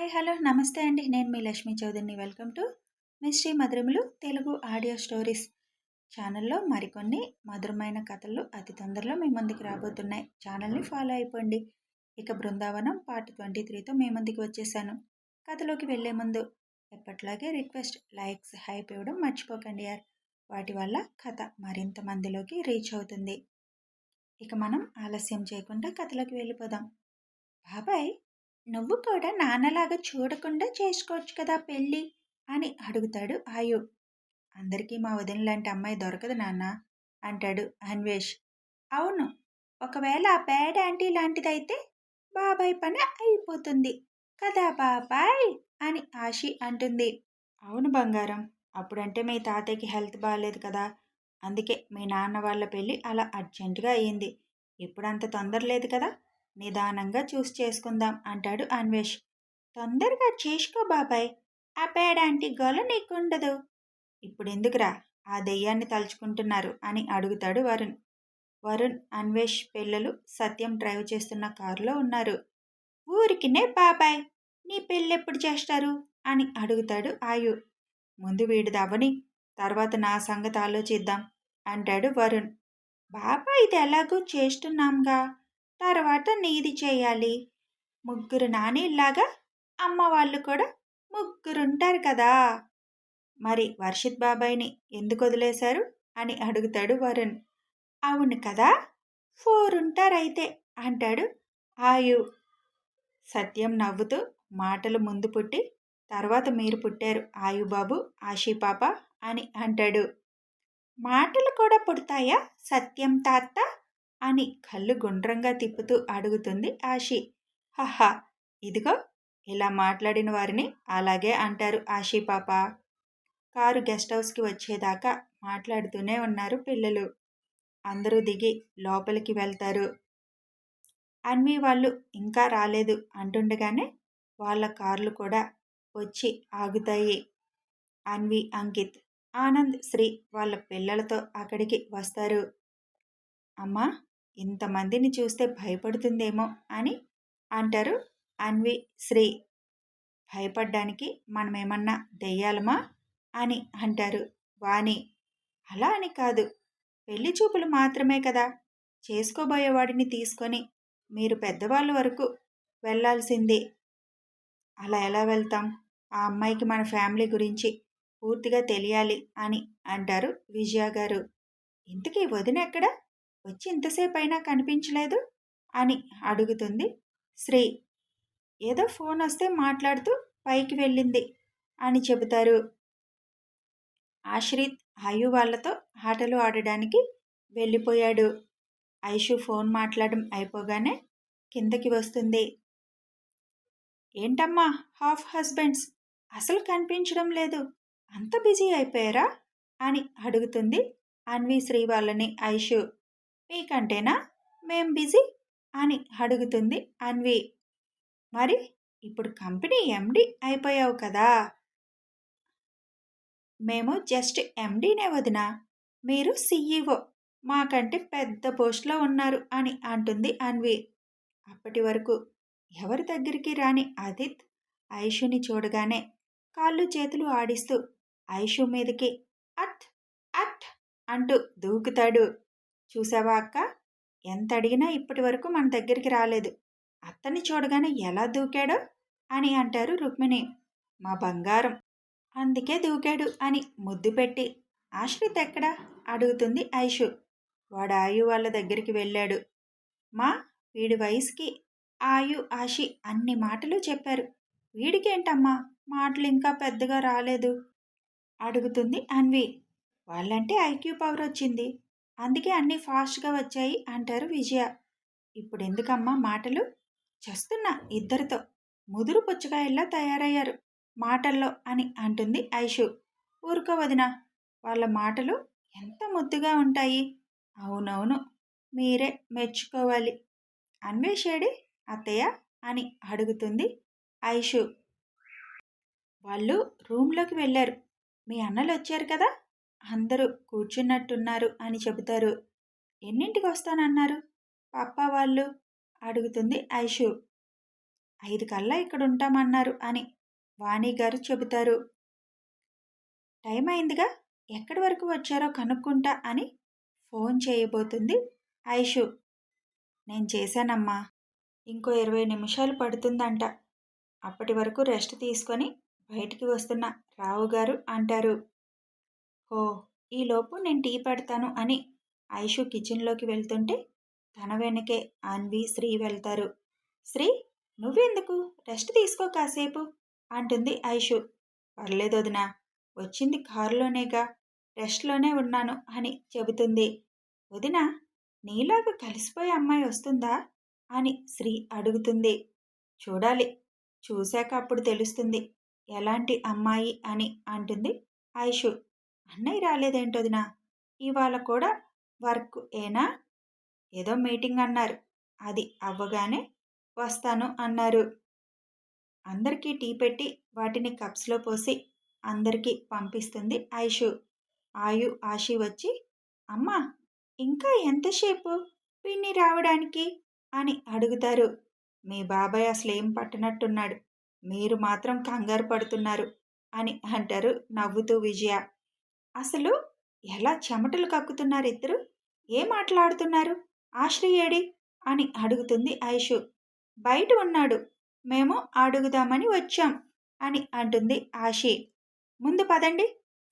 Hi hello నమస్తే అండి. నేను మీ లక్ష్మీ చౌదరిని. వెల్కమ్ టు మిస్ట్రీ మధురములు తెలుగు ఆడియో స్టోరీస్ ఛానల్లో మరికొన్ని మధురమైన కథలు అతి తొందరలో మీ ముందుకు రాబోతున్నాయి. ఛానల్ని ఫాలో అయిపోండి. ఇక బృందావనం పార్ట్ ట్వంటీ త్రీతో మీ ముందుకు వచ్చేసాను. కథలోకి వెళ్ళే ముందు ఎప్పట్లాగే రిక్వెస్ట్ లైక్స్ హైప్ ఇవ్వడం మర్చిపోకండి యార్. వాటి వల్ల కథ మరింత మందిలోకి రీచ్ అవుతుంది. ఇక మనం ఆలస్యం చేయకుండా కథలోకి వెళ్ళిపోదాం. బాబాయ్ నువ్వు కూడా నాన్నలాగా చూడకుండా చేసుకోవచ్చు కదా పెళ్ళి అని అడుగుతాడు ఆయు. అందరికీ మా వదిన లాంటి అమ్మాయి దొరకదు నాన్న అంటాడు అన్వేష్. అవును ఒకవేళ ఆ పేడ ఆంటీ లాంటిదైతే బాబాయ్ పని అయిపోతుంది. కదా బాబాయ్ అని ఆశి అంటుంది. అవును బంగారం అప్పుడంటే మీ తాతయ్యకి హెల్త్ బాగాలేదు కదా. అందుకే మీ నాన్న వాళ్ళ పెళ్ళి అలా అర్జెంటుగా అయ్యింది. ఇప్పుడు అంత తొందర లేదు కదా? నిదానంగా చూసి చేసుకుందాం అంటాడు అన్వేష్. తొందరగా చేసుకో బాబాయ్ ఆ పేడాంటి గొల నీకుండదు. ఇప్పుడు ఎందుకురా ఆ దెయ్యాన్ని తలుచుకుంటున్నారు అని అడుగుతాడు వరుణ్. వరుణ్ అన్వేష్ పిల్లలు సత్యం డ్రైవ్ చేస్తున్న కారులో ఉన్నారు. ఊరికినే బాబాయ్ నీ పెళ్ళెప్పుడు చేస్తారు? అని అడుగుతాడు ఆయు ముందు వీడిదవ్వని తర్వాత నా సంగతి ఆలోచిద్దాం అంటాడు వరుణ్. బాబాయ్ ఇది ఎలాగూ చేస్తున్నాంగా? తర్వాత నీది చేయాలి. ముగ్గురు నానీలాగా అమ్మ వాళ్ళు కూడా ముగ్గురుంటారు కదా. మరి వర్షిత్ బాబాయ్ని ఎందుకు వదిలేశారు? అని అడుగుతాడు వరుణ్. అవును కదా ఫోర్ ఉంటారైతే అంటాడు ఆయు. సత్యం నవ్వుతూ మాటలు ముందు పుట్టి తర్వాత మీరు పుట్టారు ఆయుబాబు ఆశీపాప అని అంటాడు. మాటలు కూడా పుడతాయా సత్యం తాత? అని కళ్ళు గుండ్రంగా తిప్పుతూ అడుగుతుంది ఆషి హహా ఇదిగో ఇలా మాట్లాడిన వారిని అలాగే అంటారు ఆషి పాప. కారు గెస్ట్ హౌస్కి వచ్చేదాకా మాట్లాడుతూనే ఉన్నారు పిల్లలు. అందరూ దిగి లోపలికి వెళ్తారు. అన్వి వాళ్ళు ఇంకా రాలేదు అంటుండగానే వాళ్ళ కార్లు కూడా వచ్చి ఆగుతాయి. అన్వి అంకిత్ ఆనంద్ శ్రీ వాళ్ళ పిల్లలతో అక్కడికి వస్తారు. అమ్మా ఇంతమందిని చూస్తే భయపడుతుందేమో అని అంటారు అన్వి శ్రీ. భయపడ్డానికి మనమేమన్నా దెయ్యాలమా అని అంటారు వాణి. అలా అని కాదు. పెళ్ళి చూపులు మాత్రమే కదా. చేసుకోబోయేవాడిని తీసుకొని మీరు పెద్దవాళ్ళ వరకు వెళ్ళాల్సిందే. అలా ఎలా వెళ్తాం? ఆ అమ్మాయికి మన ఫ్యామిలీ గురించి పూర్తిగా తెలియాలి అని అంటారు విజయ గారు. ఇంతకీ వదిన ఎక్కడ? వచ్చి ఇంతసేపు అయినా కనిపించలేదు? అని అడుగుతుంది శ్రీ. ఏదో ఫోన్ వస్తే మాట్లాడుతూ పైకి వెళ్ళింది అని చెబుతారు. ఆశ్రిత్ ఆయు వాళ్ళతో ఆటలు ఆడడానికి వెళ్ళిపోయాడు. ఐషు ఫోన్ మాట్లాడడం అయిపోగానే కిందకి వస్తుంది. ఏంటమ్మా హాఫ్ హస్బెండ్స్ అసలు కనిపించడం లేదు. అంత బిజీ అయిపోయారా? అని అడుగుతుంది అన్వి శ్రీ వాళ్ళని ఐషు. మీకంటేనా? మేం బిజీ? అని అడుగుతుంది అన్వి. మరి ఇప్పుడు కంపెనీ ఎండి అయిపోయావు కదా? మేము జస్ట్ ఎండీనే వదినా. మీరు సీఈఓ. మాకంటే పెద్ద పోస్ట్లో ఉన్నారు అని అంటుంది అన్వి. అప్పటి వరకు ఎవరి దగ్గరికి రాని ఆదిత్ ఐషుని చూడగానే కాళ్ళు చేతులు ఆడిస్తూ ఐషు మీదకి అట్ అట్ అంటూ దూకుతాడు. చూసావా అక్క? ఎంత అడిగినా ఇప్పటి వరకు మన దగ్గరికి రాలేదు. అత్తని చూడగానే ఎలా దూకాడో అని అంటారు రుక్మిణి. మా బంగారం. అందుకే దూకాడు అని ముద్దు పెట్టి. ఆశ్రిత్ ఎక్కడా? అడుగుతుంది ఐషు. వాడు ఆయు వాళ్ళ దగ్గరికి వెళ్ళాడు. మా వీడి వయసుకి ఆయు ఆశి అన్ని మాటలు చెప్పారు. వీడికేంటమ్మా? మాటలు ఇంకా పెద్దగా రాలేదు. అడుగుతుంది అన్వి. వాళ్ళంటే ఐక్యూ పవర్ వచ్చింది. అందుకే అన్నీ ఫాస్ట్గా వచ్చాయి అంటారు విజయ. ఇప్పుడు ఎందుకమ్మా మాటలు? చేస్తున్నా ఇద్దరితో. ముదురు పుచ్చకాయల్లా తయారయ్యారు మాటల్లో అని అంటుంది ఐషు. ఊరుకో వదిన వాళ్ళ మాటలు ఎంత ముద్దుగా ఉంటాయి. అవునవును మీరే మెచ్చుకోవాలి. అన్వేషేడి అత్తయ్య అని అడుగుతుంది ఐషు. వాళ్ళు రూమ్లోకి వెళ్ళారు. మీ అన్నలు వచ్చారు కదా? అందరూ కూర్చున్నట్టున్నారు అని చెబుతారు. ఎన్నింటికి వస్తానన్నారు? పాప వాళ్ళు అడుగుతుంది ఐషు. ఐదు కల్లా ఇక్కడ ఉంటామన్నారు అని వాణి గారు చెబుతారు. టైం అయిందిగా? ఎక్కడి వరకు వచ్చారో కనుక్కుంటా అని ఫోన్ చేయబోతుంది ఐషు. నేను చేశానమ్మా. ఇంకో ఇరవై నిమిషాలు పడుతుందంట. అప్పటి వరకు రెస్ట్ తీసుకొని బయటికి వస్తున్న రావు గారు అంటారు. ఓ ఈలోపు నేను టీ పెడతాను అని ఐషు కిచెన్లోకి వెళ్తుంటే తన వెనకే అన్వి శ్రీ వెళ్తారు. శ్రీ నువ్వెందుకు? రెస్ట్ తీసుకో కాసేపు అంటుంది ఐషు పర్లేదు వదినా వచ్చింది కారులోనేగా రెస్ట్లోనే ఉన్నాను అని చెబుతుంది. వదిన నీలాగా కలిసిపోయే అమ్మాయి వస్తుందా? అని శ్రీ అడుగుతుంది. చూడాలి చూశాక అప్పుడు తెలుస్తుంది ఎలాంటి అమ్మాయి అని అంటుంది ఐషు అన్నయ్య రాలేదేంటోదినా ఇవాళ కూడా వర్క్ ఏనా? ఏదో మీటింగ్ అన్నారు. అది అవ్వగానే వస్తాను అన్నారు. అందరికీ టీ పెట్టి వాటిని కప్స్లో పోసి అందరికీ పంపిస్తుంది ఐషు. ఆయు ఆశి వచ్చి అమ్మా ఇంకా ఎంతసేపు పిన్ని రావడానికి? అని అడుగుతారు. మీ బాబాయ్ అసలు ఏం పట్టినట్టున్నాడు. మీరు మాత్రం కంగారు పడుతున్నారు అని అంటారు నవ్వుతూ విజయ. అసలు ఎలా చెమటలు కక్కుతున్నారు ఇద్దరు? ఏం మాట్లాడుతున్నారు? ఆశ్రయేడి అని అడుగుతుంది ఐషు బయట ఉన్నాడు. మేము అడుగుదామని వచ్చాం అని అంటుంది ఆశి. ముందు పదండి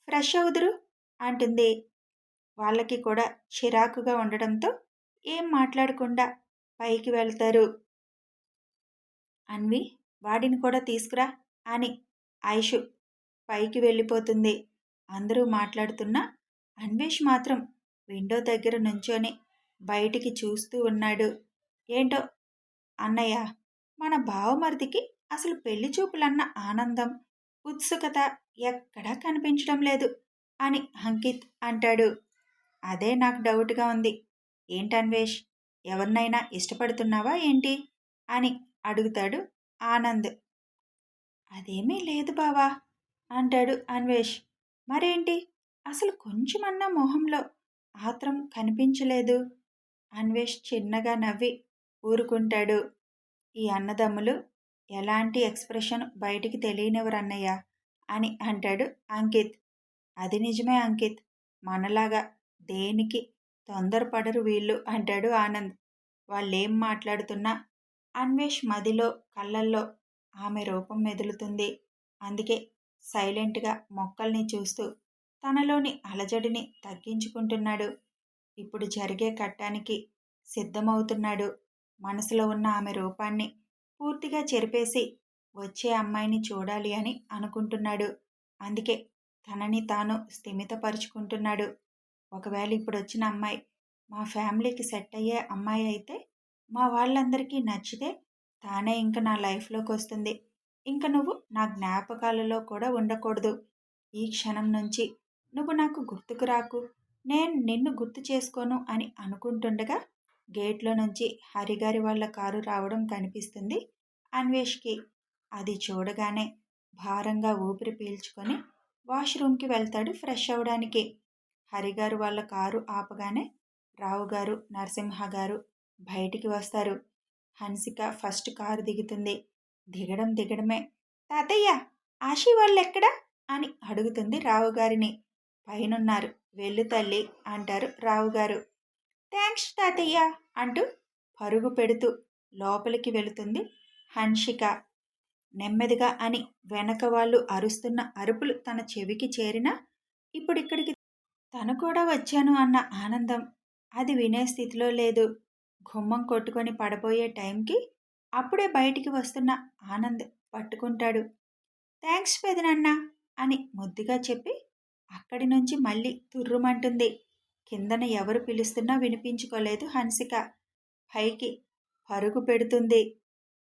ఫ్రెష్ అవుదురు అంటుంది. వాళ్ళకి కూడా చిరాకుగా ఉండడంతో ఏం మాట్లాడకుండా పైకి వెళ్తారు. అన్వి వాడిని కూడా తీసుకురా అని ఐషు పైకి వెళ్ళిపోతుంది. అందరూ మాట్లాడుతున్నా అన్వేష్ మాత్రం విండో దగ్గర నుంచొని బయటికి చూస్తూ ఉన్నాడు. ఏంటో? అన్నయ్య మన బావమరిదికి అసలు పెళ్ళి చూపులన్న ఆనందం ఉత్సుకత ఎక్కడా కనిపించడం లేదు అని అంకిత్ అంటాడు. అదే నాకు డౌట్గా ఉంది. ఏంటన్వేష్ ఎవరినైనా ఇష్టపడుతున్నావా ఏంటి? అని అడుగుతాడు ఆనంద్. అదేమీ లేదు బావా అంటాడు అన్వేష్. మరేంటి? అసలు కొంచెమన్నా మొహంలో ఆత్రం కనిపించలేదు. అన్వేష్ చిన్నగా నవ్వి ఊరుకుంటాడు. ఈ అన్నదమ్ములు ఎలాంటి ఎక్స్ప్రెషన్ బయటికి తెలియనివరన్నయ్య అని అంటాడు అంకిత్. అది నిజమే అంకిత్. మనలాగా దేనికి తొందరపడరు వీళ్ళు అంటాడు ఆనంద్. వాళ్ళేం మాట్లాడుతున్నా అన్వేష్ మదిలో కళ్ళల్లో ఆమె రూపం మెదులుతుంది. అందుకే సైలెంట్గా మొక్కల్ని చూస్తూ తనలోని అలజడిని తగ్గించుకుంటున్నాడు. ఇప్పుడు జరిగే కట్టానికి సిద్ధమవుతున్నాడు. మనసులో ఉన్న ఆమె రూపాన్ని పూర్తిగా చెరిపేసి వచ్చే అమ్మాయిని చూడాలి అని అనుకుంటున్నాడు. అందుకే తనని తాను స్థిమితపరుచుకుంటున్నాడు. ఒకవేళ ఇప్పుడు వచ్చిన అమ్మాయి మా ఫ్యామిలీకి సెట్ అయ్యే అమ్మాయి అయితే మా వాళ్ళందరికీ నచ్చితే తానే ఇంక నా లైఫ్లోకి వస్తుంది ఇంక నువ్వు నా జ్ఞాపకాలలో కూడా ఉండకూడదు. ఈ క్షణం నుంచి నువ్వు నాకు గుర్తుకు రాకు. నేను నిన్ను గుర్తు చేసుకోను అని అనుకుంటుండగా గేట్లో నుంచి హరిగారి వాళ్ళ కారు రావడం కనిపిస్తుంది అన్వేష్కి. అది చూడగానే భారంగా ఊపిరి పీల్చుకొని వాష్రూమ్కి వెళ్తాడు ఫ్రెష్ అవడానికి. హరిగారు వాళ్ళ కారు ఆపగానే రావు గారు నరసింహ గారు బయటికి వస్తారు. హన్సిక ఫస్ట్ కారు దిగుతుంది. దిగడం దిగడమే. తాతయ్య ఆశీ వాళ్ళెక్కడా? అని అడుగుతుంది రావుగారిని. పైనున్నారు. వెళ్ళు తల్లి అంటారు రావుగారు. థ్యాంక్స్ తాతయ్య అంటూ పరుగు పెడుతూ లోపలికి వెళుతుంది హన్షిక. నెమ్మదిగా అని వెనక వాళ్ళు అరుస్తున్న అరుపులు తన చెవికి చేరినా ఇప్పుడిక్కడికి తను కూడా వచ్చాను అన్న ఆనందం అది వినే స్థితిలో లేదు. గుమ్మం కొట్టుకొని పడబోయే టైంకి అప్పుడే బయటికి వస్తున్న ఆనంద్ పట్టుకుంటాడు. థ్యాంక్స్ పెదనన్న అని ముద్దుగా చెప్పి అక్కడి నుంచి మళ్ళీ తుర్రుమంటుంది. కిందన ఎవరు పిలుస్తున్నా వినిపించుకోలేదు హన్సిక. పైకి పరుగు పెడుతుంది.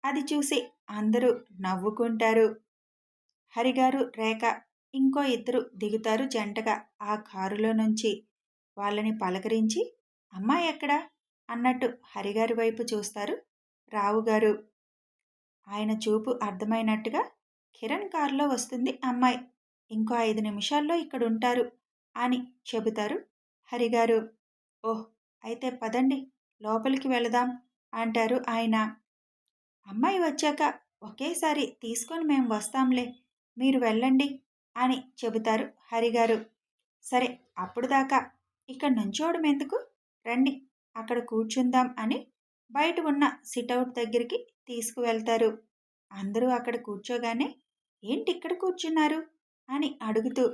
అది చూసి అందరూ నవ్వుకుంటారు. హరిగారు రేఖ ఇంకో ఇద్దరు దిగుతారు జంటగా ఆ కారులో నుంచి. వాళ్ళని పలకరించి అమ్మాయి ఎక్కడా? అన్నట్టు హరిగారి వైపు చూస్తారు. రావుగారు ఆయన చూపు అర్థమైనట్టుగా కిరణ్ కారులో వస్తుంది అమ్మాయి. ఇంకో ఐదు నిమిషాల్లో ఇక్కడ ఉంటారు అని చెబుతారు హరిగారు ఓహ్ అయితే పదండి లోపలికి వెళదాం అంటారు ఆయన. అమ్మాయి వచ్చాక ఒకేసారి తీసుకొని మేము వస్తాంలే మీరు వెళ్ళండి అని చెబుతారు హరిగారు సరే అప్పుడు దాకా ఇక్కడ నుంచోవడం ఎందుకు? రండి అక్కడ కూర్చుందాం అని బయట ఉన్న సిట్అవుట్ దగ్గరికి తీసుకువెళ్తారు. అందరూ అక్కడ కూర్చోగానే ఏంటి ఇక్కడ కూర్చున్నారు? అని అడుగుతూ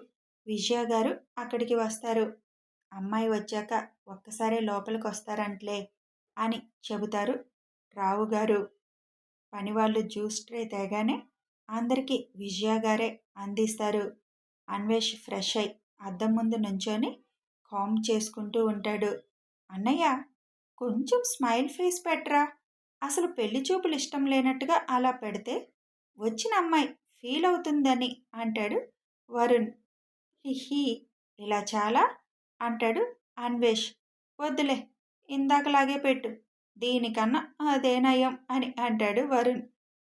విజయ గారు అక్కడికి వస్తారు. అమ్మాయి వచ్చాక ఒక్కసారే లోపలికి వస్తారంట్లే అని చెబుతారు రావు గారు. పనివాళ్ళు జ్యూస్ ట్రే తేగానే అందరికీ విజయ గారే అందిస్తారు. అన్వేష్ ఫ్రెష్ అయి అద్దం ముందు నుంచొని కామ్ చేసుకుంటూ ఉంటాడు. అన్నయ్య కొంచెం స్మైల్ ఫేస్ పెట్టరా? అసలు పెళ్ళి చూపులు ఇష్టం లేనట్టుగా అలా పెడితే వచ్చిన అమ్మాయి ఫీల్ అవుతుందని అంటాడు వరుణ్. హిహి ఇలా చాలా? అంటాడు అన్వేష్. వద్దులే ఇందాకలాగే పెట్టు. దీనికన్నా అదే నయం అని అంటాడు వరుణ్.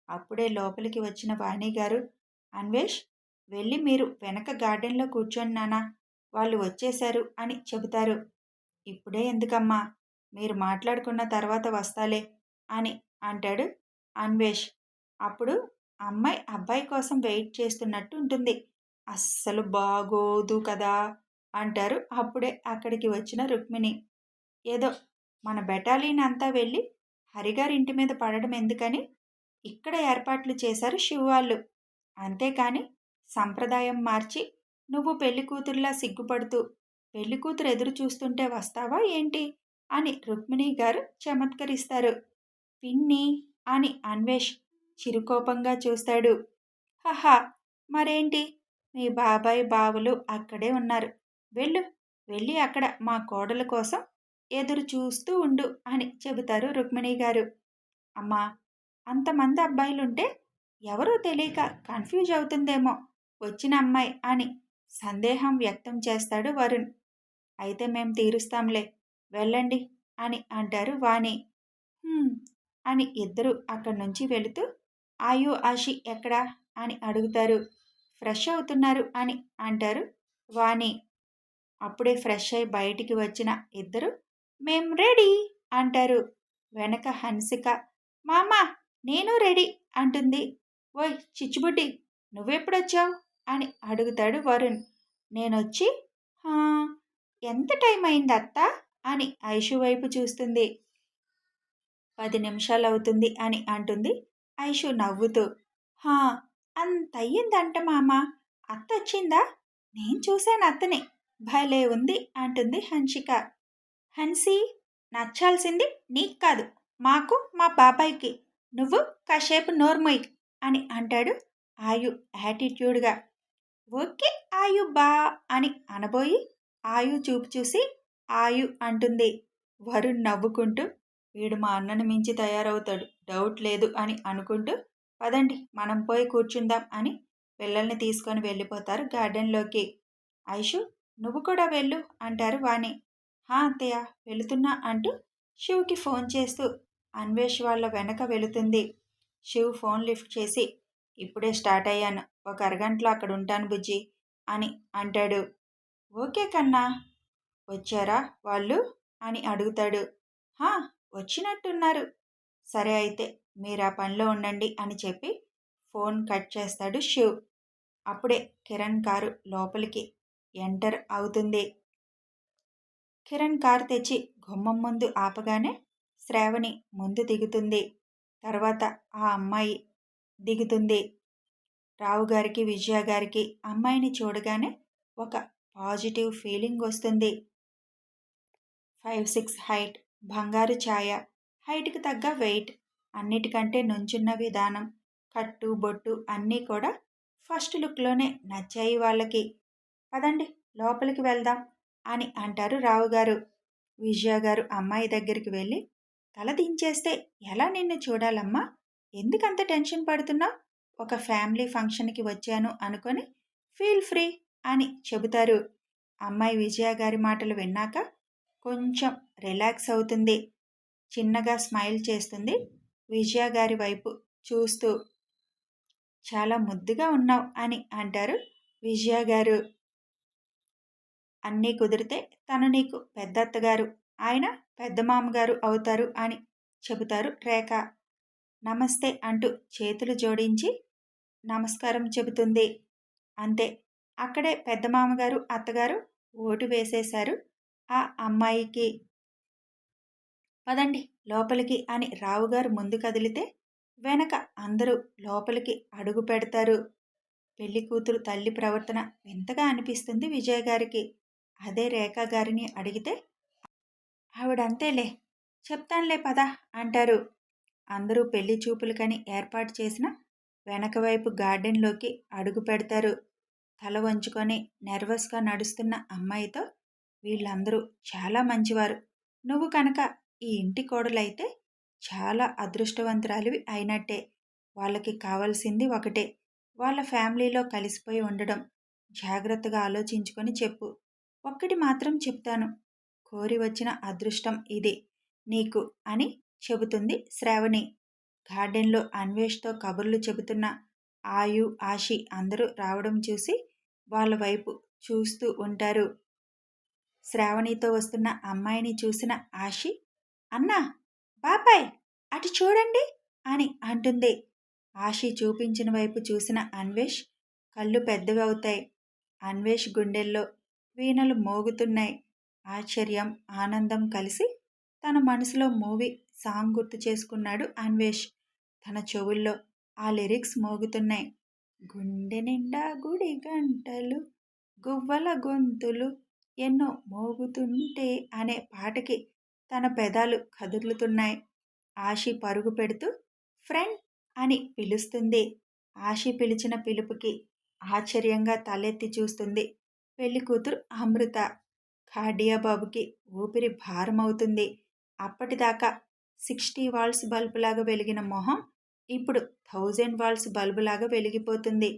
అప్పుడే లోపలికి వచ్చిన వాణి గారు అన్వేష్ వెళ్ళి మీరు వెనక గార్డెన్లో కూర్చొని నానా వాళ్ళు వచ్చేశారు అని చెబుతారు. ఇప్పుడే ఎందుకమ్మా? మీరు మాట్లాడుకున్న తర్వాత వస్తాలే అని అంటాడు అన్వేష్. అప్పుడు అమ్మాయి అబ్బాయి కోసం వెయిట్ చేస్తున్నట్టు ఉంటుంది. అస్సలు బాగోదు కదా అంటారు అప్పుడే అక్కడికి వచ్చిన రుక్మిణి. ఏదో మన బెటాలియన్ అంతా వెళ్ళి హరిగారి ఇంటి మీద పడడం ఎందుకని ఇక్కడ ఏర్పాట్లు చేశారు శివవాళ్ళు అంతేకాని సంప్రదాయం మార్చి నువ్వు పెళ్ళి కూతురులా సిగ్గుపడుతూ పెళ్ళి కూతురు ఎదురు చూస్తుంటే వస్తావా ఏంటి? అని రుక్మిణి గారు చమత్కరిస్తారు. పిన్ని అని అన్వేష్ చిరుకోపంగా చూస్తాడు. హహా మరేంటి? మీ బాబాయ్ బావులు అక్కడే ఉన్నారు. వెళ్ళు వెళ్ళి అక్కడ మా కోడల కోసం ఎదురు చూస్తూ ఉండు అని చెబుతారు రుక్మిణి గారు. అమ్మా అంతమంది అబ్బాయిలుంటే ఎవరో తెలియక కన్ఫ్యూజ్ అవుతుందేమో వచ్చిన అమ్మాయి అని సందేహం వ్యక్తం చేస్తాడు వరుణ్. అయితే మేం తీరుస్తాంలే. వెళ్ళండి అని అంటారు వాణి. అని ఇద్దరు అక్కడి నుంచి వెళుతూ ఆయు ఆషి ఎక్కడా? అని అడుగుతారు. ఫ్రెష్ అవుతున్నారు అని అంటారు వాణి. అప్పుడే ఫ్రెష్ అయి బయటికి వచ్చిన ఇద్దరు మేం రెడీ అంటారు. వెనక హన్సిక మామ నేను రెడీ అంటుంది. ఓయ్ చిచ్చుబుడ్డి నువ్వెప్పుడొచ్చావు? అని అడుగుతాడు వరుణ్. నేనొచ్చి ఎంత టైం అయింది అత్తా అని ఐషు వైపు చూస్తుంది. పది నిమిషాలు అవుతుంది అని అంటుంది ఐషు నవ్వుతూ. హా అంత అయ్యిందంట మామ. అత్త వచ్చిందా నేను చూశాను అత్తని. భలే ఉంది అంటుంది హన్షిక. హన్సీ నచ్చాల్సింది నీకు కాదు మాకు మా బాబాయ్కి. నువ్వు కాసేపు నోర్మొయ్ అని అంటాడు ఆయు యాటిట్యూడ్గా. ఓకే ఆయు బా అని అనబోయి ఆయు చూపు చూసి ఆయు అంటుంది. వరుణ్ నవ్వుకుంటూ వీడు మా అన్నను మించి తయారవుతాడు. డౌట్ లేదు అని అనుకుంటూ పదండి మనం పోయి కూర్చుందాం అని పిల్లల్ని తీసుకొని వెళ్ళిపోతారు గార్డెన్లోకి. ఐషు నువ్వు కూడా వెళ్ళు అంటారు వాణి. హా అత్తయ్య వెళుతున్నా అంటూ శివుకి ఫోన్ చేస్తూ అన్వేష్ వాళ్ళ వెనక వెళుతుంది. శివ్ ఫోన్ లిఫ్ట్ చేసి ఇప్పుడే స్టార్ట్ అయ్యాను. ఒక అరగంటలో అక్కడ ఉంటాను బుజ్జి అని అంటాడు. ఓకే కన్నా వచ్చారా వాళ్ళు? అని అడుగుతాడు. హా వచ్చినట్టున్నారు. సరే అయితే మీరు ఆ పనిలో ఉండండి అని చెప్పి ఫోన్ కట్ చేస్తాడు శివ్. అప్పుడే కిరణ్ కారు లోపలికి ఎంటర్ అవుతుంది. కిరణ్ కారు తెచ్చి గుమ్మం ముందు ఆపగానే శ్రావణి ముందు దిగుతుంది. తర్వాత ఆ అమ్మాయి దిగుతుంది. రావు గారికి విజయ గారికి అమ్మాయిని చూడగానే ఒక పాజిటివ్ ఫీలింగ్ వస్తుంది. ఫైవ్ సిక్స్ హైట్ బంగారు ఛాయ హైట్కి తగ్గ వెయిట్ అన్నిటికంటే నుంచున్న విధానం కట్టు బొట్టు అన్నీ కూడా ఫస్ట్ లుక్లోనే నచ్చాయి వాళ్ళకి. పదండి లోపలికి వెళ్దాం అని అంటారు రావు గారు. విజయ గారు అమ్మాయి దగ్గరికి వెళ్ళి తల దించేస్తే ఎలా నిన్ను చూడాలమ్మా? ఎందుకంత టెన్షన్ పడుతున్నావు? ఒక ఫ్యామిలీ ఫంక్షన్కి వచ్చాను అనుకొని ఫీల్ ఫ్రీ అని చెబుతారు. అమ్మాయి విజయ గారి మాటలు విన్నాక కొంచెం రిలాక్స్ అవుతుంది. చిన్నగా స్మైల్ చేస్తుంది. విజయ గారి వైపు చూస్తూ చాలా ముద్దుగా ఉన్నావు అని అంటారు. విజయ గారు అన్నీ కుదిరితే తను నీకు పెద్దత్తగారు ఆయన పెద్ద మామగారు అవుతారు అని చెబుతారు రేఖ. నమస్తే అంటూ చేతులు జోడించి నమస్కారం చెబుతుంది. అంతే. అక్కడే పెద్ద మామగారు అత్తగారు ఓటు వేసేశారు. ఆ అమ్మాయికి. పదండి లోపలికి అని రావుగారు ముందు కదిలితే వెనక అందరూ లోపలికి అడుగు పెడతారు. పెళ్ళి కూతురు తల్లి ప్రవర్తన వింతగా అనిపిస్తుంది విజయ్ గారికి. అదే రేఖ గారిని అడిగితే ఆవిడంతేలే చెప్తానులే పదా అంటారు. అందరూ పెళ్ళి చూపులకని ఏర్పాటు చేసిన వెనక వైపు గార్డెన్లోకి అడుగు పెడతారు. తల వంచుకొని నెర్వస్గా నడుస్తున్న అమ్మాయితో వీళ్ళందరూ చాలా మంచివారు. నువ్వు కనుక ఈ ఇంటి కోడలైతే చాలా అదృష్టవంతురాలివి అయినట్టే. వాళ్ళకి కావాల్సింది ఒకటే. వాళ్ళ ఫ్యామిలీలో కలిసిపోయి ఉండడం. జాగ్రత్తగా ఆలోచించుకొని చెప్పు. ఒక్కటి మాత్రం చెప్తాను. కోరి వచ్చిన అదృష్టం ఇది నీకు అని చెబుతుంది శ్రావణి. గార్డెన్లో అన్వేష్తో కబుర్లు చెబుతున్న ఆయు ఆశి అందరూ రావడం చూసి వాళ్ళ వైపు చూస్తూ ఉంటారు. శ్రావణితో వస్తున్న అమ్మాయిని చూసిన ఆశి అన్నా బాబాయ్ అటు చూడండి అని అంటుంది. ఆశి చూపించిన వైపు చూసిన అన్వేష్ కళ్ళు పెద్దవి అవుతాయి. అన్వేష్ గుండెల్లో వీణలు మోగుతున్నాయి. ఆశ్చర్యం ఆనందం కలిసి తన మనసులో మూవీ సాంగ్ గుర్తు చేసుకున్నాడు అన్వేష్. తన చెవుల్లో ఆ లిరిక్స్ మోగుతున్నాయి. గుండె నిండా గుడి గంటలు గువ్వల గొంతులు ఎన్నో మోగుతుంటే అనే పాటకి తన పెదాలు కదులుతున్నాయి ఆశి పరుగు పెడుతూ ఫ్రెండ్ అని పిలుస్తుంది. ఆశి పిలిచిన పిలుపుకి ఆశ్చర్యంగా తలెత్తి చూస్తుంది. పెళ్ళి కూతురు అమృత. బాబుకి ఊపిరి భారమవుతుంది. అప్పటిదాకా సిక్స్టీ వాల్స్ బల్బులాగా వెలిగిన మొహం ఇప్పుడు థౌజండ్ వాల్స్ బల్బులాగా వెలిగిపోతుంది.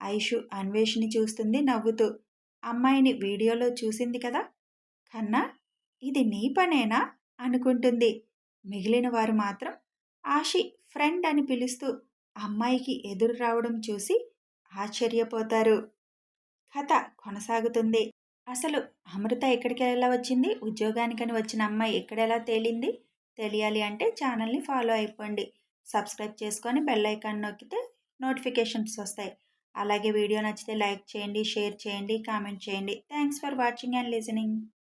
ఐషు అన్వేషిని చూస్తుంది నవ్వుతూ అమ్మాయిని వీడియోలో చూసింది కదా? కన్నా ఇది నీ పనేనా? అనుకుంటుంది. మిగిలిన వారు మాత్రం ఆషి ఫ్రెండ్ అని పిలుస్తూ అమ్మాయికి ఎదురు రావడం చూసి ఆశ్చర్యపోతారు. కథ కొనసాగుతుంది. అసలు అమృత ఎక్కడికి ఎలా వచ్చింది? ఉద్యోగానికని వచ్చిన అమ్మాయి ఎక్కడెలా తేలింది? తెలియాలి అంటే ఛానల్ని ఫాలో అయిపోండి. సబ్స్క్రైబ్ చేసుకొని బెల్ ఐకాన్ నొక్కితే నోటిఫికేషన్స్ వస్తాయి. అలాగే వీడియో నచ్చితే లైక్ చేయండి షేర్ చేయండి కామెంట్ చేయండి. Thanks for watching and listening